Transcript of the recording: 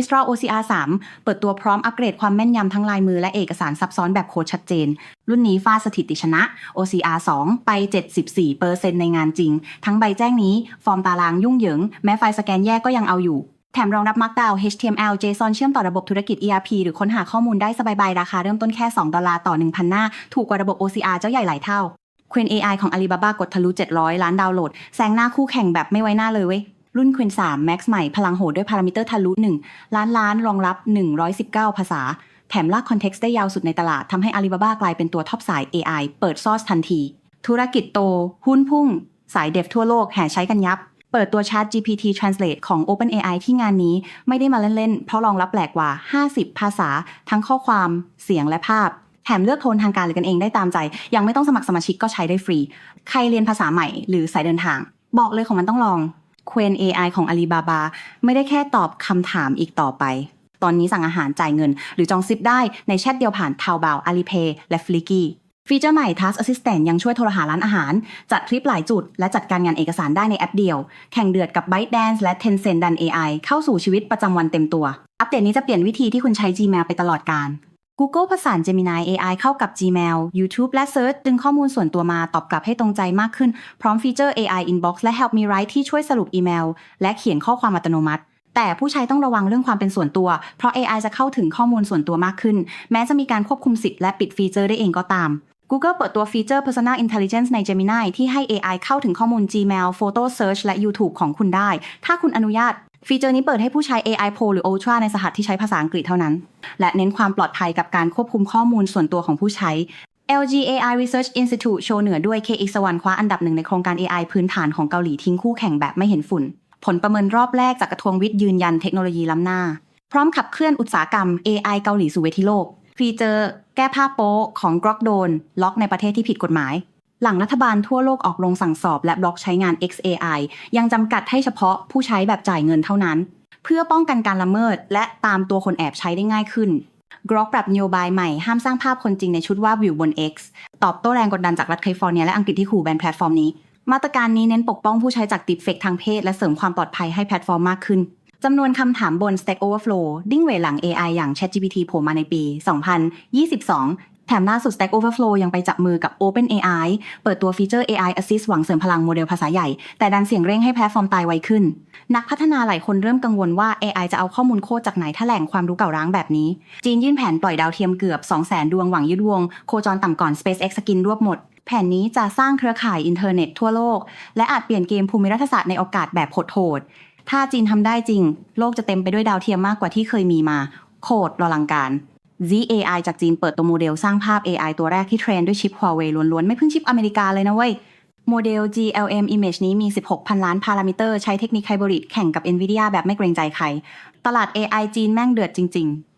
Mistral OCR 3 เปิดตัวพร้อมอัปเกรดความแม่นยำทั้งลายมือและเอกสารซับซ้อนแบบโค้ดชัดเจน รุ่นนี้ฟาสถิติชนะ OCR 2 ไป 74%ในงานจริง ทั้งใบแจ้งนี้ ฟอร์มตารางยุ่งเหยิง แม้ไฟล์สแกนแยกก็ยังเอาอยู่ แถมรองรับ Markdown HTML JSON เชื่อมต่อระบบธุรกิจ ERP หรือค้นหาข้อมูลได้สบายๆ ราคาเริ่มต้นแค่ 2 ดอลลาร์ต่อ 1,000 หน้า ถูกกว่าระบบ OCR เจ้าใหญ่หลายเท่า Queen AI ของ Alibaba กดทะลุ 700 ล้านดาวน์โหลด แซงหน้าคู่แข่งแบบไม่ไว้หน้าเลยเว้ย รุ่น Queen 3 Max ใหม่พลังโหดด้วยพารามิเตอร์ทะลุ1 ล้านล้านรองรับ 119 ภาษา แถมลากคอนเท็กซ์ได้ยาวสุดในตลาดทำให้ Alibaba กลายเป็นตัวท็อปสาย AI เปิดซอสทันที ธุรกิจโต หุ้นพุ่ง สายเดฟทั่วโลกแห่ใช้กันยับ เปิดตัว Chat GPT Translate ของ OpenAI ที่งานนี้ไม่ได้มาเล่นๆ เพราะรองรับแหลกกว่า 50 ภาษา ทั้งข้อความ เสียงและภาพแถมเลือกโทนทางการหรือกันเองได้ตามใจ ยังไม่ต้องสมัครสมาชิกก็ใช้ได้ฟรี ใครเรียนภาษาใหม่หรือสายเดินทาง บอกเลยของมันต้องลอง Queen AI ของ Alibaba ไม่ได้แค่ตอบคำถามอีกต่อไป ตอนนี้สั่งอาหารจ่ายเงิน หรือจองซิปได้ในแชทเดียวผ่าน Taobao Alipay และ Flicky ฟีเจอร์ใหม่ Task Assistant ยังช่วยโทรหาร้านอาหาร จัดทริปหลายจุด และจัดการงานเอกสารได้ในแอปเดียว แข่งเดือดกับ ByteDance และ Tencent ดัน AI เข้าสู่ชีวิตประจำวันเต็มตัว อัปเดตนี้จะเปลี่ยนวิธีที่คุณใช้ Gmail ไปตลอดการ Google ผสาน Gemini AI เข้ากับ Gmail YouTube และ Search ดึงข้อมูลส่วนตัวมาตอบกลับให้ตรงใจมากขึ้น พร้อมฟีเจอร์ AI Inbox และ Help Me Write ที่ช่วยสรุปอีเมล และเขียนข้อความอัตโนมัติ แต่ผู้ใช้ต้องระวังเรื่องความเป็นส่วนตัว เพราะ AI จะเข้าถึงข้อมูลส่วนตัวมากขึ้น แม้จะมีการควบคุมสิทธิ์และปิดฟีเจอร์ได้เองก็ตาม Google เปิดตัวฟีเจอร์ Personal Intelligence ใน Gemini ที่ให้ AI เข้าถึงข้อมูล Gmail Photo Search และ YouTube ของคุณได้ ถ้าคุณอนุญาต ฟีเจอร์นี้เปิดให้ผู้ใช้ AI Pro หรือ Ultra ในสหัสที่ใช้ภาษาอังกฤษเท่านั้น และเน้นความปลอดภัยกับการควบคุมข้อมูลส่วนตัวของผู้ใช้ LG AI Research Institute โชว์เหนือด้วย KX1 คว้าอันดับหนึ่งในโครงการ AI พื้นฐานของเกาหลีทิ้งคู่แข่งแบบไม่เห็นฝุ่น ผลประเมินรอบแรกจากกระทรวงวิทย์ยืนยันเทคโนโลยีล้ำหน้า พร้อมขับเคลื่อนอุตสาหกรรม AI เกาหลีสู่เวทีโลก ฟีเจอร์ แก้ผ้าโป๊ของ Grok โดน ล็อกในประเทศที่ผิดกฎหมาย หลังรัฐบาลทั่วโลกออกลงสั่งสอบและบล็อกใช้งาน XAI ยังจำกัดให้เฉพาะผู้ใช้แบบจ่ายเงินเท่านั้น เพื่อป้องกันการละเมิด และตามตัวคนแอบใช้ได้ง่ายขึ้น Grok ปรับนโยบายใหม่ห้ามสร้างภาพคนจริงในชุดว่าวิวบน X ตอบโต้แรงกดดันจากรัฐแคลิฟอร์เนียและอังกฤษที่ขู่แบนแพลตฟอร์มนี้ มาตรการนี้เน้นปกป้องผู้ใช้จากติดเฟกทางเพศ และเสริมความปลอดภัยให้แพลตฟอร์มมากขึ้นจำนวนคำถามบน Stack Overflow ดิ้งเวหลัง AI อย่าง ChatGPT โผล่มาในปี 2022 แถมล่าสุด Stack Overflow ยังไปจับมือกับ OpenAI เปิดตัวฟีเจอร์ AI Assist หวังเสริมพลังโมเดลภาษาใหญ่ แต่ดันเสียงเร่งให้แพลตฟอร์มตายไวขึ้น นักพัฒนาหลายคนเริ่มกังวลว่า AI จะเอาข้อมูลโคดจากไหนถ้าแหล่งความรู้เก่าร้างแบบนี้ จีนยื่นแผนปล่อยดาวเทียมเกือบ 200,000 ดวงหวังยึดวง โคจรต่ำก่อน SpaceX สกินรวบหมดแผนนี้จะสร้างเครือข่ายอินเทอร์เน็ตทั่วโลก และอาจเปลี่ยนเกมภูมิรัฐศาสตร์ในโอกาสแบบโหดๆถ้าจีนทำได้จริง โลกจะเต็มไปด้วยดาวเทียมมากกว่าที่เคยมีมา โคตรอลังการ ZAI จากจีนเปิดตัวโมเดลสร้างภาพ AI ตัวแรกที่เทรนด้วยชิป Huawei ล้วนๆ ไม่พึ่งชิปอเมริกาเลยนะเว้ย โมเดล GLM Image นี้มี 16,000 ล้านพารามิเตอร์ ใช้เทคนิคไฮบริดแข่งกับ NVIDIA แบบไม่เกรงใจใคร ตลาด AI จีนแม่งเดือดจริง ๆ